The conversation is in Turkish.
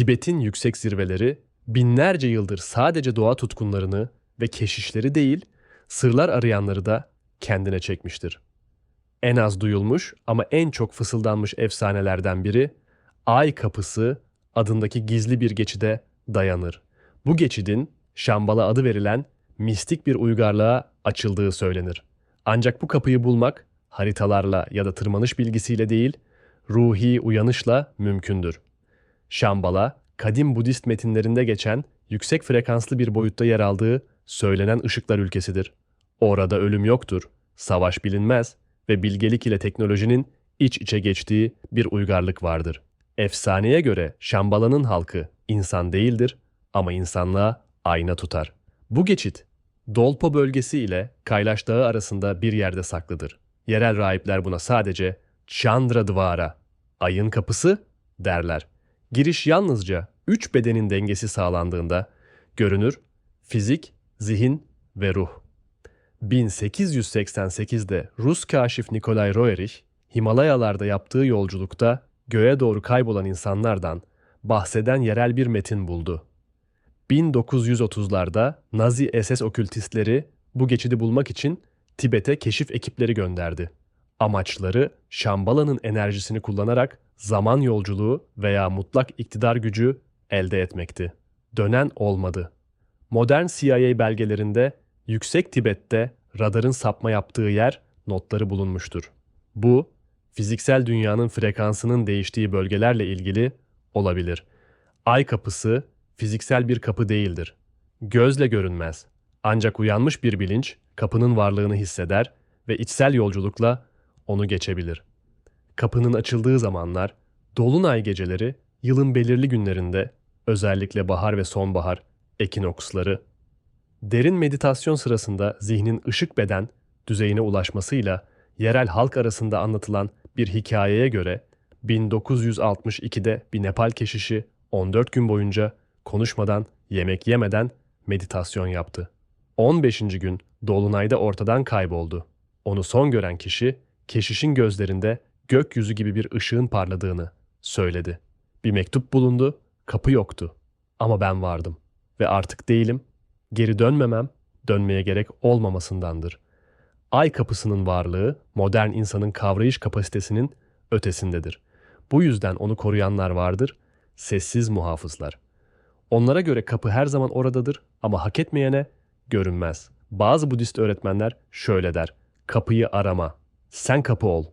Tibet'in yüksek zirveleri binlerce yıldır sadece doğa tutkunlarını ve keşişleri değil, sırlar arayanları da kendine çekmiştir. En az duyulmuş ama en çok fısıldanmış efsanelerden biri Ay Kapısı adındaki gizli bir geçide dayanır. Bu geçidin Şambala adı verilen mistik bir uygarlığa açıldığı söylenir. Ancak bu kapıyı bulmak haritalarla ya da tırmanış bilgisiyle değil, ruhi uyanışla mümkündür. Şambala, kadim Budist metinlerinde geçen yüksek frekanslı bir boyutta yer aldığı söylenen ışıklar ülkesidir. Orada ölüm yoktur, savaş bilinmez ve bilgelik ile teknolojinin iç içe geçtiği bir uygarlık vardır. Efsaneye göre Şambala'nın halkı insan değildir ama insanlığa ayna tutar. Bu geçit Dolpo bölgesi ile Kaylaş Dağı arasında bir yerde saklıdır. Yerel rahipler buna sadece Chandra Dvara, ayın kapısı derler. Giriş yalnızca üç bedenin dengesi sağlandığında görünür, fizik, zihin ve ruh. 1888'de Rus kaşif Nikolay Roerich, Himalayalarda yaptığı yolculukta göğe doğru kaybolan insanlardan bahseden yerel bir metin buldu. 1930'larda Nazi SS okültistleri bu geçidi bulmak için Tibet'e keşif ekipleri gönderdi. Amaçları Şambala'nın enerjisini kullanarak zaman yolculuğu veya mutlak iktidar gücü elde etmekti. Dönen olmadı. Modern CIA belgelerinde Yüksek Tibet'te radarın sapma yaptığı yer notları bulunmuştur. Bu, fiziksel dünyanın frekansının değiştiği bölgelerle ilgili olabilir. Ay kapısı fiziksel bir kapı değildir. Gözle görünmez. Ancak uyanmış bir bilinç kapının varlığını hisseder ve içsel yolculukla onu geçebilir. Kapının açıldığı zamanlar, dolunay geceleri yılın belirli günlerinde, özellikle bahar ve sonbahar, ekinoksları, derin meditasyon sırasında zihnin ışık beden düzeyine ulaşmasıyla yerel halk arasında anlatılan bir hikayeye göre 1962'de bir Nepal keşişi 14 gün boyunca konuşmadan, yemek yemeden meditasyon yaptı. 15. gün dolunayda ortadan kayboldu. Onu son gören kişi keşişin gözlerinde gökyüzü gibi bir ışığın parladığını söyledi. Bir mektup bulundu, kapı yoktu. Ama ben vardım ve artık değilim. Geri dönmemem, dönmeye gerek olmamasındandır. Ay kapısının varlığı modern insanın kavrayış kapasitesinin ötesindedir. Bu yüzden onu koruyanlar vardır, sessiz muhafızlar. Onlara göre kapı her zaman oradadır ama hak etmeyene görünmez. Bazı Budist öğretmenler şöyle der. Kapıyı arama. Sen kapı ol.